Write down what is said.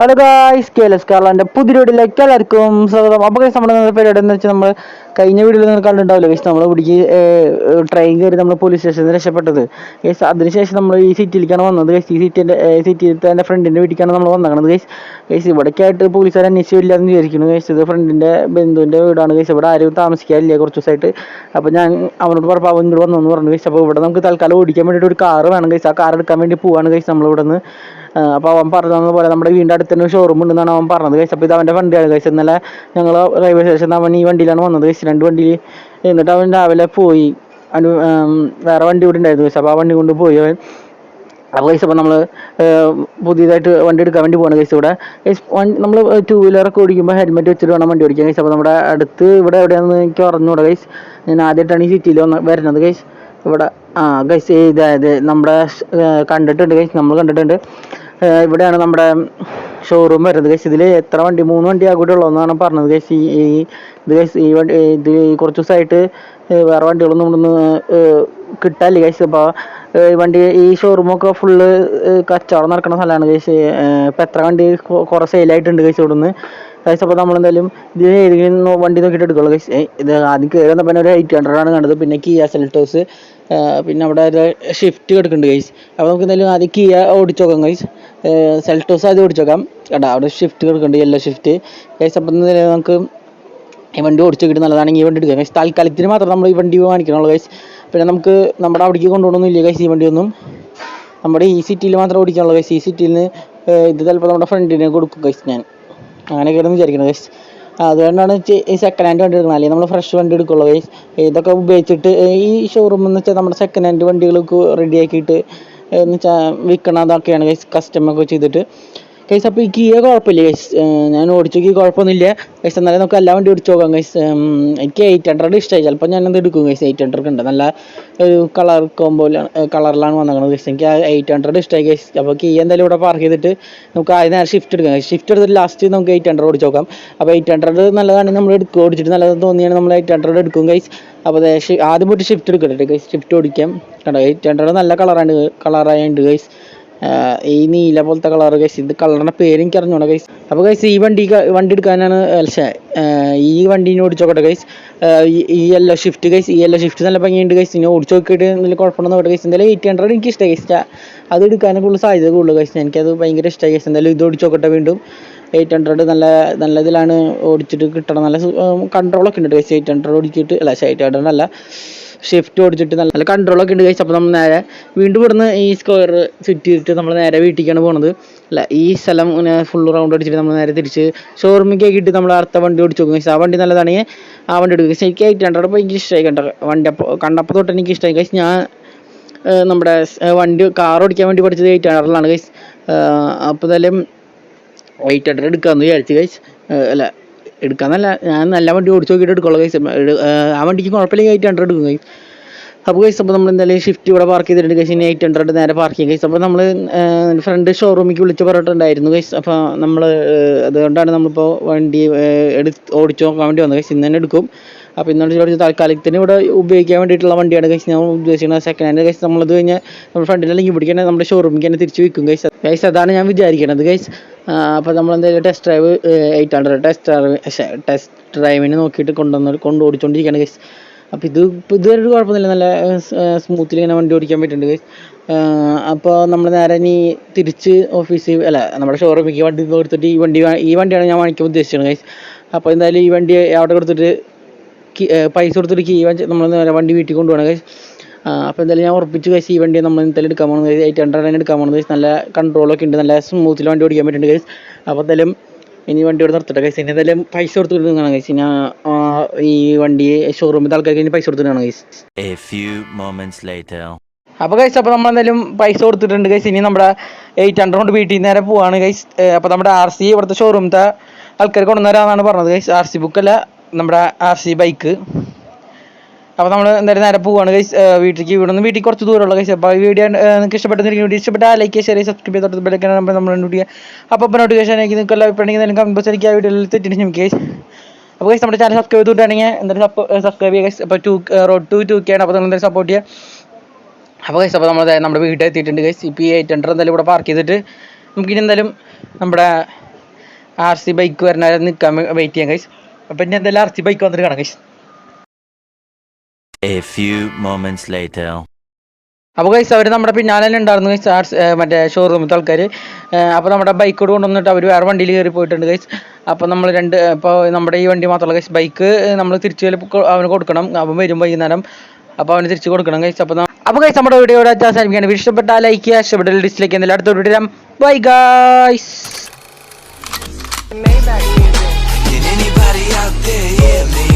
Hello guys K S കാർലാന്റെ പുതിയ വീഡിയോയിലേക്ക് എല്ലാവർക്കും സ്വാഗതം. അപ്പോൾ ഗൈസ് നമ്മുടെ പരിപാടി എന്ന് വെച്ചാൽ നമ്മൾ കഴിഞ്ഞ വീഡിയോയിൽ നിങ്ങൾ കണ്ടിട്ടുണ്ടാവില്ല? ഗൈസ് നമ്മൾ പിടിക്ക് ട്രെയിൻ കയറി നമ്മൾ പോലീസ് സ്റ്റേഷനിൽ നിന്ന് രക്ഷപ്പെട്ടത്. ഗൈസ് അതിനുശേഷം നമ്മൾ ഈ സിറ്റിയിലേക്കാണ് വന്നത്. ഗൈസ് ഈ സിറ്റിന്റെ സിറ്റിയിലത്തെ എന്റെ ഫ്രണ്ടിന്റെ വീട്ടിലേക്കാണ് നമ്മൾ വന്നേക്കണത്. ഗൈസ് ഗൈസ് ഇവിടേക്കായിട്ട് പോലീസുകാർ അന്വേഷിച്ചില്ല എന്ന് വിചാരിക്കുന്നു. ഗൈസ് ഇത് ഫ്രണ്ടിന്റെ ബന്ധുവിന്റെ വീടാണ്. ഗൈസ് ഇവിടെ ആരും താമസിക്കാനില്ല കുറച്ച് ദിവസമായിട്ട് അപ്പോൾ ഞാൻ അവനോട് പറഞ്ഞപ്പോൾ അവൻ ഇങ്ങോട്ട് വന്നു പറഞ്ഞു. ഗൈസ് അപ്പോൾ ഇവിടെ നമുക്ക് തൽക്കാലം ഓടിക്കാൻ വേണ്ടിയിട്ട് ഒരു കാറ് വേണം. ഗൈസ് ആ കാർ എടുക്കാൻ വേണ്ടി പോവാണ് ഗൈസ് നമ്മളിവിടെ നിന്ന് അപ്പോൾ അവൻ പറഞ്ഞത് പോലെ നമ്മുടെ വീടിന്റെ അടുത്ത് തന്നെ ഷോറൂം ഉണ്ടെന്നാണ് അവൻ പറഞ്ഞത്. കഴിച്ച് അപ്പോൾ ഇത് അവന്റെ വണ്ടിയാണ്. കഴിച്ച് ഇന്നലെ ഞങ്ങൾ റെയിൽവേ സ്റ്റേഷനിൽ അവൻ ഈ വണ്ടിയിലാണ് വന്നത്. കഴിച്ച് രണ്ട് വണ്ടിയിൽ എന്നിട്ട് അവൻ രാവിലെ പോയി. അനു വേറെ വണ്ടി കൂടെ ഉണ്ടായിരുന്നു. ആ വണ്ടി കൊണ്ട് പോയി അവൻ. അപ്പോൾ കഴിച്ച് അപ്പോൾ നമ്മൾ പുതിയതായിട്ട് വണ്ടി എടുക്കാൻ വേണ്ടി പോകണം കഴിച്ച് ഇവിടെ. നമ്മൾ ടൂ വീലറൊക്കെ ഓടിക്കുമ്പോൾ ഹെൽമെറ്റ് വെച്ചിട്ട് വേണം വണ്ടി ഓടിക്കാൻ കഴിച്ച് അപ്പോൾ നമ്മുടെ അടുത്ത് ഇവിടെ എവിടെയാണെന്ന് എനിക്ക് അറിഞ്ഞൂടാ കഴിച്ച് ഞാൻ ആദ്യമായിട്ടാണ് ഈ സിറ്റിയിൽ വന്ന് വരുന്നത് കഴിച്ച് ഇവിടെ ആ ഗൈസ് ഇതായത് നമ്മുടെ കണ്ടിട്ടുണ്ട് ഗൈസ് നമ്മൾ കണ്ടിട്ടുണ്ട്. ഇവിടെയാണ് നമ്മുടെ ഷോറൂം വരുന്നത്. കേസ് ഇതിൽ എത്ര വണ്ടി? മൂന്ന് വണ്ടി ആകൂടെ ഉള്ളതെന്നാണ് പറഞ്ഞത് കേസ് ഈ ഇത് കേസ് ഈ വണ്ടി ഇത് കുറച്ച് ദിവസമായിട്ട് വേറെ വണ്ടികളൊന്നും ഇവിടുന്ന് കിട്ടാനില്ല കേസ് അപ്പോൾ വണ്ടി ഈ ഷോറൂമൊക്കെ ഫുള്ള് കച്ചവടം നടക്കുന്ന സ്ഥലമാണ് കേസ് ഇപ്പം എത്ര വണ്ടി കുറേ സെയിലായിട്ടുണ്ട് കേസ് ഇവിടുന്ന്. ഗൈസ് അപ്പോൾ നമ്മളെന്തായാലും ഇത് ഏതെങ്കിലും വണ്ടി നോക്കിയിട്ട് എടുക്കുള്ളൂ ഗൈസ് ഇത് ആദ്യം കയറി വന്നപ്പോൾ ഒരു എയ്റ്റ് ഹൺഡ്രഡ് ആണ് കണ്ടത്. പിന്നെ കിയ സെൽറ്റോസ് പിന്നെ അവിടെ ഷിഫ്റ്റ് കിടക്കുന്നുണ്ട് ഗൈസ് അപ്പോൾ നമുക്ക് എന്തായാലും ആദ്യം കിയ ഓടിച്ചു നോക്കാം ഗൈസ് സെൽറ്റോസ് ആദ്യം ഓടിച്ചു നോക്കാം കേട്ടോ അവിടെ ഷിഫ്റ്റ് കിടക്കുന്നുണ്ട് യെല്ലോ ഷിഫ്റ്റ് കൈസ് അപ്പം നമുക്ക് ഈ വണ്ടി ഓടിച്ചു കിട്ടും നല്ലതാണെങ്കിൽ ഈ വണ്ടി എടുക്കാം. കൈസ് താൽക്കാലത്തിന് മാത്രം നമ്മൾ ഈ വണ്ടി കാണിക്കണുള്ളൂ കൈസ് പിന്നെ നമുക്ക് നമ്മുടെ അവിടേക്ക് കൊണ്ടുപോകണമെന്നില്ല കൈസ് ഈ വണ്ടിയൊന്നും നമ്മുടെ ഈ സിറ്റിയിൽ മാത്രം ഓടിക്കാനുള്ളൂ കൈസ് ഈ സിറ്റിയിൽ നിന്ന് ഇത് ചിലപ്പോൾ നമ്മുടെ ഫ്രണ്ടിനെ കൊടുക്കും കൈസ് ഞാൻ. അങ്ങനെയൊക്കെയാണ് വിചാരിക്കുന്നത് കൈസ് അതുകൊണ്ടാണ് ഈ സെക്കൻഡ് ഹാൻഡ് വണ്ടി എടുക്കുന്നത്. അല്ലെങ്കിൽ നമ്മൾ ഫ്രഷ് വണ്ടി എടുക്കുള്ളൂ കൈസ് ഇതൊക്കെ ഉപയോഗിച്ചിട്ട് ഈ ഷോറൂം എന്ന് വെച്ചാൽ നമ്മുടെ സെക്കൻഡ് ഹാൻഡ് വണ്ടികൾക്ക് റെഡി ആക്കിയിട്ട് എന്ന് വെച്ചാൽ വിൽക്കണതൊക്കെയാണ് ഗൈസ് കസ്റ്റമൊക്കെ ചെയ്തിട്ട്. ഗൈസ് അപ്പോൾ ഈ കിയ കുഴപ്പമില്ല ഗൈസ് ഞാൻ ഓടിച്ചു ഗിയ കുഴപ്പമൊന്നുമില്ല. ഗൈസ് എന്നാലും നമുക്ക് എല്ലാ വണ്ടി ഓടിച്ചു നോക്കാം ഗൈസ് എനിക്ക് എയ്റ്റ് ഹൺഡ്രഡ് ഇഷ്ടമായി ചിലപ്പോൾ ഞാൻ എന്ത് എടുക്കും ഗൈസ് എയ്റ്റ് ഹൺഡ്രഡ് ഉണ്ട്. നല്ല ഒരു കളർ കോമ്പോയിലാണ് കളറിലാണ് വന്നിരിക്കുന്നത് ഗൈസ് എനിക്ക് എയ്റ്റ് ഹൺഡ്രഡ് ഇഷ്ടമായി ഗൈസ് അപ്പോൾ കീ എന്തായാലും ഇവിടെ പാർക്ക് ചെയ്തിട്ട് നമുക്ക് ആദ്യം നേരെ ഷിഫ്റ്റ് എടുക്കാം ഷിഫ്റ്റ് എടുത്തിട്ട് ലാസ്റ്റ് നമുക്ക് എയ്റ്റ് ഹൺഡ്രഡ് ഓടിച്ചു നോക്കാം. അപ്പോൾ എയ്റ്റ് ഹൺഡ്രഡ് നല്ലതാണെങ്കിൽ നമ്മൾ എടുക്കും ഓടിച്ചിട്ട് നല്ലതെന്ന് തോന്നിയാണ് നമ്മൾ എയ്റ്റ് ഹൺഡ്രഡ് എടുക്കും ഗൈസ് അപ്പോൾ ആദ്യം പോയിട്ട് ഷിഫ്റ്റ് എടുക്കട്ടെ ഗൈസ് ഷിഫ്റ്റ് ഓടിക്കാം. കണ്ടോ എയ്റ്റ് ഹൺഡ്രഡ് നല്ല കളറാണ് കളറായുണ്ട് ഗൈസ് ഈ നീല പോലത്തെ കളർ ഗൈസ് ഇത് കളറിന്റെ പേര് എനിക്ക് അറിഞ്ഞൂടാ ഗൈസ് അപ്പോൾ ഗൈസ് ഈ വണ്ടി വണ്ടി എടുക്കാനാണ് പക്ഷേ ഈ വണ്ടീനെ ഓടിച്ചോക്കട്ടെ ഗൈസ് ഈ യെല്ലോ ഷിഫ്റ്റ് ഗൈസ് ഈ യെല്ലോ ഷിഫ്റ്റ് നല്ല ഭംഗിയുണ്ട് ഗൈസ് ഇനി ഓടിച്ചു നോക്കിയിട്ട് നല്ല കുഴപ്പമൊന്നും നോക്കട്ടെ ഗൈസ് എന്തായാലും എയ്റ്റ് ഹൺഡ്രഡ് എനിക്ക് ഇഷ്ടമായി ഗൈസ് അത് എടുക്കാനും കൂടുതൽ സാധ്യത കൂടുതൽ ഗൈസ് എനിക്കത് ഭയങ്കര ഇഷ്ടമായി ഗൈസ് എന്തായാലും ഇത് ഓടിച്ചോക്കട്ടെ വീണ്ടും. എയ്റ്റ് ഹൺഡ്രഡ് നല്ല നല്ല ഇതിലാണ് ഓടിച്ചിട്ട് കിട്ടണം നല്ല കൺട്രോളൊക്കെ ഉണ്ട് ഗൈസ് എയ്റ്റ് ഹൺഡ്രഡ് ഓടിച്ചിട്ട് അല്ല എയ്റ്റ് ഹൺഡ്രഡ് അല്ല. ഷിഫ്റ്റ് ഓടിച്ചിട്ട് നല്ല നല്ല കൺട്രോളൊക്കെ ഉണ്ട് കഴിച്ചപ്പോൾ നമ്മൾ നേരെ വീണ്ടും ഇവിടുന്ന് ഈ സ്ക്വയർ ചെയ്തിട്ട് നമ്മൾ നേരെ വീട്ടിലേക്കാണ് പോകുന്നത് അല്ല ഈ സ്ഥലം ഇങ്ങനെ ഫുൾ റൗണ്ട് അടിച്ചിട്ട് നമ്മൾ നേരെ തിരിച്ച് ഷോറൂമിലേക്ക് ആക്കിയിട്ട് നമ്മൾ അടുത്ത വണ്ടി ഓടിച്ച് നോക്കും ആ വണ്ടി നല്ലതാണ് ആ വണ്ടി എടുക്കും. പക്ഷേ എനിക്ക് ഹൺഡ്രഡ് അപ്പോൾ എനിക്ക് ഇഷ്ടമായി കണ്ട? വണ്ടി അപ്പോൾ കണ്ടപ്പോൾ തൊട്ട് എനിക്ക് ഇഷ്ടമായി കഴിച്ച് ഞാൻ നമ്മുടെ വണ്ടി കാർ ഓടിക്കാൻ വേണ്ടി പഠിച്ചത് എയ്റ്റ് ഹൺഡ്രഡിലാണ് കഴിച്ച് അപ്പോൾ എന്തായാലും എയ്റ്റ് ഹൺഡ്രഡ് എടുക്കാമെന്ന് വിചാരിച്ചു കഴിച്ച് അല്ല എടുക്കാന്നല്ല ഞാൻ നല്ല വണ്ടി ഓടിച്ച് നോക്കിയിട്ട് എടുക്കുള്ളൂ കൈസ് ആ വണ്ടിക്ക് കുഴപ്പമില്ലെങ്കിൽ എയ്റ്റ് ഹൺഡ്രഡ് എടുക്കും കൈസ് അപ്പോൾ കൈസ് അപ്പോൾ നമ്മൾ എന്തായാലും ഷിഫ്റ്റ് ഇവിടെ പാർക്ക് ചെയ്തിട്ടുണ്ട് കൈസ് ഇനി എയ്റ്റ് ഹൺഡ്രഡ് നേരെ പാർക്ക് ചെയ്യും കൈസ് അപ്പോൾ നമ്മൾ ഫ്രണ്ട് ഷോറൂമിലേക്ക് വിളിച്ച് പറഞ്ഞിട്ടുണ്ടായിരുന്നു കൈസ് അപ്പോൾ നമ്മൾ അതുകൊണ്ടാണ് നമ്മളിപ്പോൾ വണ്ടി എടുത്ത് ഓടിച്ച് നോക്കാൻ വേണ്ടി വന്നത് കൈസ് ഇന്ന് തന്നെ എടുക്കും. അപ്പോൾ ഇന്നോട് ചോദിച്ചു താൽക്കാലികത്തിന് ഇവിടെ ഉപയോഗിക്കാൻ വേണ്ടിയിട്ടുള്ള വണ്ടിയാണ് കൈസ് ഞാൻ ഉദ്ദേശിക്കുന്നത് സെക്കൻഡ് ഹാൻഡ് കൈസ് നമ്മളത് കഴിഞ്ഞാൽ നമ്മുടെ ഫ്രണ്ടിൽ ലിങ്ക് പിടിക്കണേ നമ്മുടെ ഷോറൂമിലേക്ക് തന്നെ തിരിച്ച് വിൽക്കും കൈസ് കൈസ് അതാണ് ഞാൻ വിചാരിക്കണത് കൈസ് അപ്പോൾ നമ്മൾ എന്തായാലും test drive eight hundred test drive test ഡ്രൈവിന് നോക്കിയിട്ട് കൊണ്ടുവന്ന് കൊണ്ട് ഓടിച്ചുകൊണ്ടിരിക്കുകയാണ് ഗൈസ് അപ്പോൾ ഇത് ഇപ്പോൾ ഇതുവരെ ഒരു കുഴപ്പമൊന്നുമില്ല. നല്ല സ്മൂത്തിൽ ഇങ്ങനെ വണ്ടി ഓടിക്കാൻ പറ്റുന്നുണ്ട് ഗൈസ് അപ്പോൾ നമ്മൾ നേരെ ഇനി തിരിച്ച് ഓഫീസിൽ അല്ല നമ്മുടെ ഷോറൂമിലേക്ക് വണ്ടി കൊടുത്തിട്ട് ഈ വണ്ടി ഈ വണ്ടിയാണ് ഞാൻ വാങ്ങിക്കാൻ ഉദ്ദേശിച്ചത് ഗൈസ് അപ്പോൾ എന്തായാലും ഈ വണ്ടി അവിടെ കൊടുത്തിട്ട് പൈസ കൊടുത്തിട്ട് കീ നമ്മൾ നേരെ വണ്ടി വീട്ടിൽ കൊണ്ടുപോകണം ഗൈസ് അപ്പോൾ എന്തായാലും ഞാൻ ഉറപ്പിച്ച് കഴിച്ച് ഈ വണ്ടി നമ്മൾ എന്തായാലും എടുക്കാൻ പോകുന്നത് എയ്റ്റ് ഹൺഡ്രഡ് തന്നെ എടുക്കാൻ പോകുന്നത് നല്ല കൺട്രോളൊക്കെ ഉണ്ട് നല്ല സ്മൂത്തിൽ വണ്ടി ഓടിക്കാൻ പറ്റുന്നുണ്ട് കഴിച്ച് അപ്പോൾ എന്തായാലും ഇനി വണ്ടി ഇവിടെ നിർത്തട്ടെ കഴിച്ച് ഇനി എന്തായാലും പൈസ കൊടുത്തിട്ട് കാണാം കഴിച്ച് ഞാൻ ഈ വണ്ടി ഷോറൂമിൽ ആൾക്കാർക്ക് ഇനി പൈസ കൊടുത്തിട്ട് കാണാം കഴിച്ച് A few moments later. അപ്പോൾ കഴിച്ച് അപ്പോൾ നമ്മൾ എന്തായാലും പൈസ കൊടുത്തിട്ടുണ്ട് കഴിച്ച് ഇനി നമ്മുടെ എയ്റ്റ് ഹൺഡ്രഡ് കൊണ്ട് വീട്ടിൽ നിന്ന് നേരെ പോവാണ് കഴിച്ച് അപ്പോൾ നമ്മുടെ ആർ സി ഇവിടുത്തെ ഷോറൂമിലത്തെ ആൾക്കാർ കൊണ്ടുവന്നവരാണെന്നാണ് പറഞ്ഞത് കഴിച്ച് ആർ സി ബുക്കല്ല നമ്മുടെ ആർ സി ബൈക്ക് അപ്പോൾ നമ്മൾ എന്തായാലും നേരെ പോവാണ് ഗൈസ് വീട്ടിലേക്ക്. ഇവിടെ നിന്ന് വീട്ടിൽ കുറച്ച് ദൂരമുള്ള ഗൈസ് അപ്പോൾ ഈ വീഡിയോ നിങ്ങൾക്ക് ഇഷ്ടപ്പെട്ടെങ്കിൽ വീഡിയോ ഇഷ്ടപ്പെട്ടാൽ ലൈക്ക് ഷെയർ സബ്സ്ക്രൈബ് ചെയ്ത് തൊട്ട് ബെല്ലൈക്കൻ നമ്പർ നമ്മൾ നോട്ടിക്കുക അപ്പോൾ നോട്ടിഫിക്കേഷൻ ആയിരിക്കും നിങ്ങൾക്ക് എല്ലാ അഭിപ്രായം നിങ്ങൾക്ക് ബോക്സ് എനിക്ക് ആ വീഡിയോയിൽ തെറ്റിട്ട് നമുക്ക് അപ്പോൾ ഗൈസ് നമ്മുടെ ചാനൽ സബ്സ്ക്രൈബ് ചെയ്തിട്ടുണ്ടെങ്കിൽ എന്തായാലും സബ്സ്ക്രൈബ് ചെയ്യുക ഗൈസ് അപ്പോൾ to road two two K ആണ്. അപ്പോൾ നിങ്ങൾ എന്തായാലും സപ്പോർട്ട് ചെയ്യുക. അപ്പോൾ ഗൈസ് അപ്പോൾ നമ്മൾ നമ്മുടെ വീട്ടിൽ എത്തിയിട്ടുണ്ട് ഗൈസ് ഇപ്പോൾ ഈ എയ്റ്റ് ഹൺഡ്രഡ് എന്തായാലും ഇവിടെ പാർക്ക് ചെയ്തിട്ട് നമുക്കിനി എന്തായാലും നമ്മുടെ ആർ സി ബൈക്ക് വരുന്നവരെ നിൽക്കാൻ വെയിറ്റ് ചെയ്യാം കൈസ് അപ്പം ഇനി എന്തായാലും ആർ സി ബൈക്ക് വന്നിട്ട് കാണാം കൈസ് അപ്പോൾ ഗൈസ് അവർ നമ്മുടെ പിന്നാലെ തന്നെ ഉണ്ടായിരുന്നു ആർ മറ്റേ ഷോറൂമിലത്തെ ആൾക്കാർ അപ്പോൾ നമ്മുടെ ബൈക്കോട് കൊണ്ടുവന്നിട്ട് അവർ വേറെ വണ്ടിയിൽ കയറി പോയിട്ടുണ്ട് ഗൈസ് അപ്പോൾ നമ്മൾ രണ്ട് ഇപ്പോൾ നമ്മുടെ ഈ വണ്ടി മാത്രമല്ല ഗൈസ് ബൈക്ക് നമ്മൾ തിരിച്ചു അവന് കൊടുക്കണം. അവൻ വരും വൈകുന്നേരം. അപ്പോൾ അവന് തിരിച്ചു കൊടുക്കണം ഗൈസ് അപ്പോൾ അപ്പോൾ ഗൈസ് നമ്മുടെ വീഡിയോ ഇവിടെ അവസാനിപ്പിക്കുകയാണ്. ഇഷ്ടപ്പെട്ട ലൈക്ക് ചെയ്യുക ഇഷ്ടപ്പെട്ട ഡിസ്ലൈക്ക് എന്തെങ്കിലും അടുത്ത video bye guys Can anybody out there hear me?